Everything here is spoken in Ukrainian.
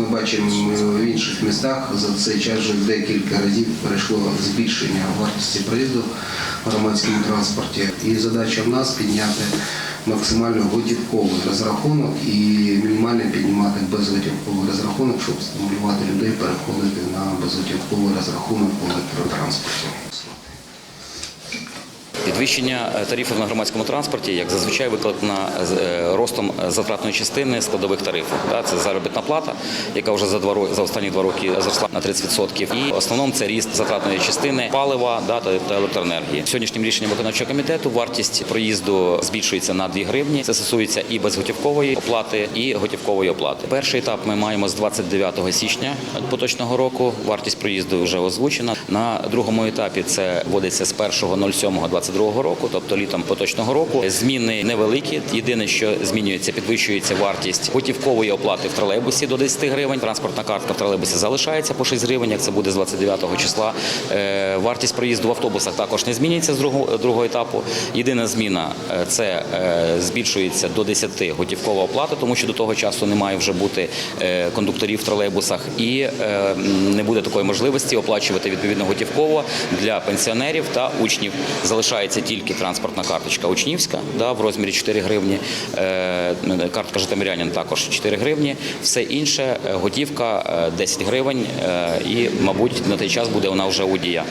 ми бачимо в інших містах за цей час вже декілька разів перейшло збільшення вартості проїзду в громадському транспорті. І задача в нас підняти максимально готівковий розрахунок і мінімально піднімати безготівковий розрахунок, щоб стимулювати людей переходити на безготівковий розрахунок в електротранспорті. Підвищення е, тарифів на громадському транспорті, як зазвичай, викликано е, ростом затратної частини складових тарифів. Це заробітна плата, яка вже за два роки за останні два роки зросла на 30%. І в основному це ріст затратної частини палива та електроенергії. Сьогоднішнім рішенням виконавчого комітету вартість проїзду збільшується на 2 гривні. Це стосується і безготівкової оплати, і готівкової оплати. Перший етап ми маємо з 29 січня поточного року. Вартість проїзду вже озвучена. На другому етапі це вводиться з 1.07.22 року, тобто літом поточного року. Зміни невеликі. Єдине, що змінюється, підвищується вартість готівкової оплати в тролейбусі до 10 гривень. Транспортна картка в тролейбусі залишається по 6 гривень, як це буде з 29 числа. Е, Вартість проїзду в автобусах також не змінюється з другого, етапу. Єдина зміна е, це е, збільшується до 10 готівкова оплата, тому що до того часу не має вже бути кондукторів в тролейбусах, і не буде такої можливості оплачувати відповідно готівково для пенсіонерів та учнів. Залишається тільки транспортна карточка учнівська да, в розмірі 4 гривні. Е, Картка житомирянин також 4 гривні. Все інше е, готівка е, 10 гривень. е, І, мабуть, на той час буде вона вже у дія.